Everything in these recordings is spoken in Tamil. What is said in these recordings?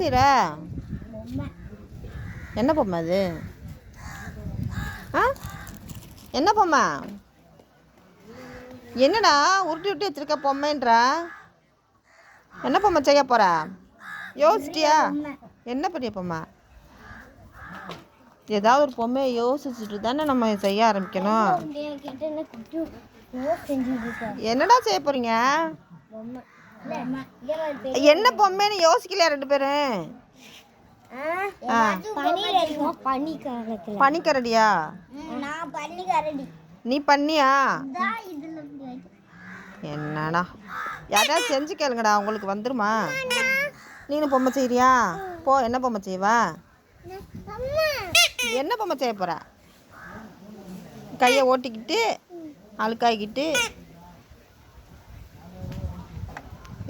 செய்கிற என்ன பொம்மை அது? ஆ? என்ன பொம்மை? என்னடா உருட்டி உருட்டி வச்சிருக்க பொம்மைன்ற? என்ன பொம்மை செய்ய போற? யோசிச்சிட்டியா? என்ன பெரிய பொம்மை? ஏதாவது ஒரு பொம்மையை யோசிச்சுட்டு தானே நம்ம செய்ய ஆரம்பிக்கணும். என்னடா செய்ய போறீங்க? என்ன பொம்மைன்னு யோசிக்கலையா ரெண்டு பேரும் பனிக்கரடியா? நீ பண்ணியா? என்னடா? யாராவது செஞ்சு கேளுங்கடா உங்களுக்கு வந்துருமா? நீனு பொம்மை செய்றியா? போ என்ன பொம்மை செய்வா? என்ன பொம்மை செய்ய போற? கையை ஓட்டிக்கிட்டு அழுக்காக்கிட்டு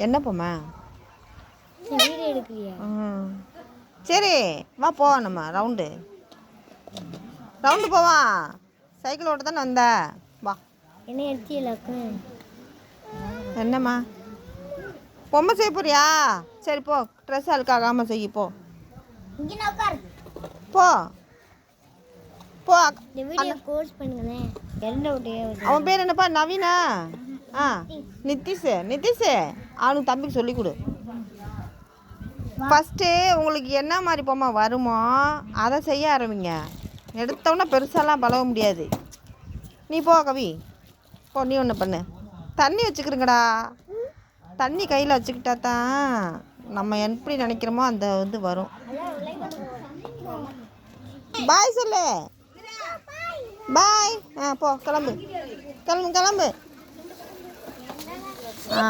என்ன பொம்மை? வீடு எடுக்கலையா? ம். சரி வா போவோம் நம்ம ரவுண்டு ரவுண்டு போவான் சைக்கிள் ஓட்ட தானே வந்த? வா. என்ன எடுத்தியலாக்கு என்னம்மா? பொம்மை செய்ய போறியா? சரி போ. ட்ரெஸ் அழுக்காகாமல் செய்ய போ. போ. போ அவன் பேர் என்னப்பா? நவீனா? ஆ நித்திஷு நித்திஷு அவனுக்கு தம்பிக்கு சொல்லி கொடு. ஃபஸ்ட்டு உங்களுக்கு என்ன மாதிரி பொம்மை வருமோ அதை செய்ய ஆரம்பிங்க. எடுத்தோன்னே பெருசாலாம் பழக முடியாது. நீ போ கவி. போ நீ ஒன்று பண்ணு. தண்ணி வச்சுக்கிறங்கடா தண்ணி கையில் வச்சுக்கிட்டா தான் நம்ம எப்படி நினைக்கிறோமோ அந்த இது வரும். பாய் சொல்லு. பாய் ஆ போ கிளம்பு. கிளம்பு கிளம்பு. ஆ.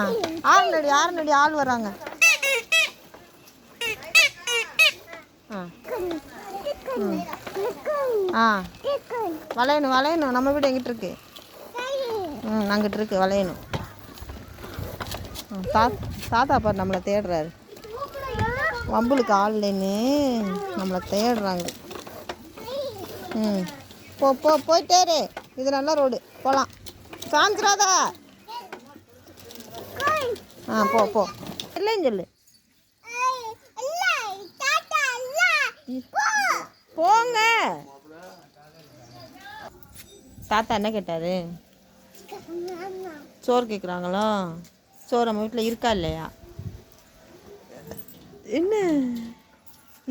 ஆறுநடி ஆள் வராங்க ஆ. ம். ஆ. வளையணும் வளையணும். நம்ம வீடு எங்கிட்ட இருக்கு? ம் அங்கிட்டு இருக்கு வளையணும். தா தாத்தா பாரு நம்மளை தேடுறாரு. வம்புளுக்கு ஆள் இல்லைன்னு நம்மளை தேடுறாங்க. ம். போ போ போயிட்டேரு. இது நல்ல ரோடு. போகலாம் சாஞ்சிராத ஆ போ போ. இல்லைன்னு சொல்லு. போங்க. தாத்தா என்ன கேட்டாரு? சோறு கேட்குறாங்களோ சோறு நம்ம வீட்டில் இருக்கா இல்லையா? என்ன?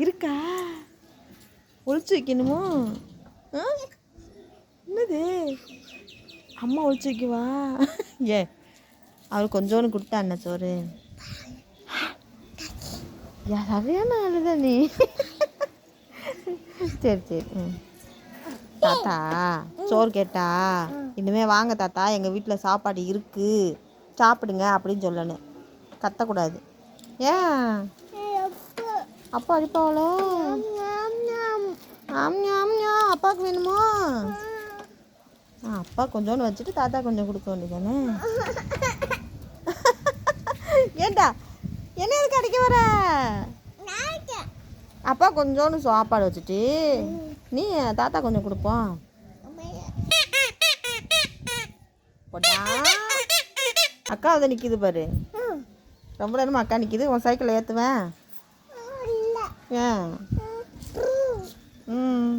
இருக்கா? ஒளிச்சு வைக்கணுமோ? என்னது? அம்மா ஒளிச்சு வைக்கவா? ஏ அவர் கொஞ்சோன்னு கொடுத்தா என்ன சோறு? யா சரியான ஆளுதா நீ. சரி சரி ம். தாத்தா சோறு கேட்டா இனிமே வாங்க தாத்தா எங்கள் வீட்டில் சாப்பாடு இருக்கு. சாப்பிடுங்க அப்படின்னு சொல்லணும் கத்தக்கூடாது. ஏன்? அப்பா அடிப்பாவளோ? ஆம்யா ஆம்யா அப்பாவுக்கு வேணுமோ? அப்பா கொஞ்சோண்டு வச்சுட்டு தாத்தா கொஞ்சம் கொடுக்க வேண்டியதானே என்ன எதுக்கு அடிக்க வர? அப்பா கொஞ்சோண்டு சாப்பாடு வச்சுட்டு நீ தாத்தா கொஞ்சம் கொடுப்போம். அக்கா வந்து நிற்கிது பாரு. ரொம்ப நேரமா அக்கா நிற்கிது உன் சைக்கிளை ஏற்றுவேன் ஏன்? ம்.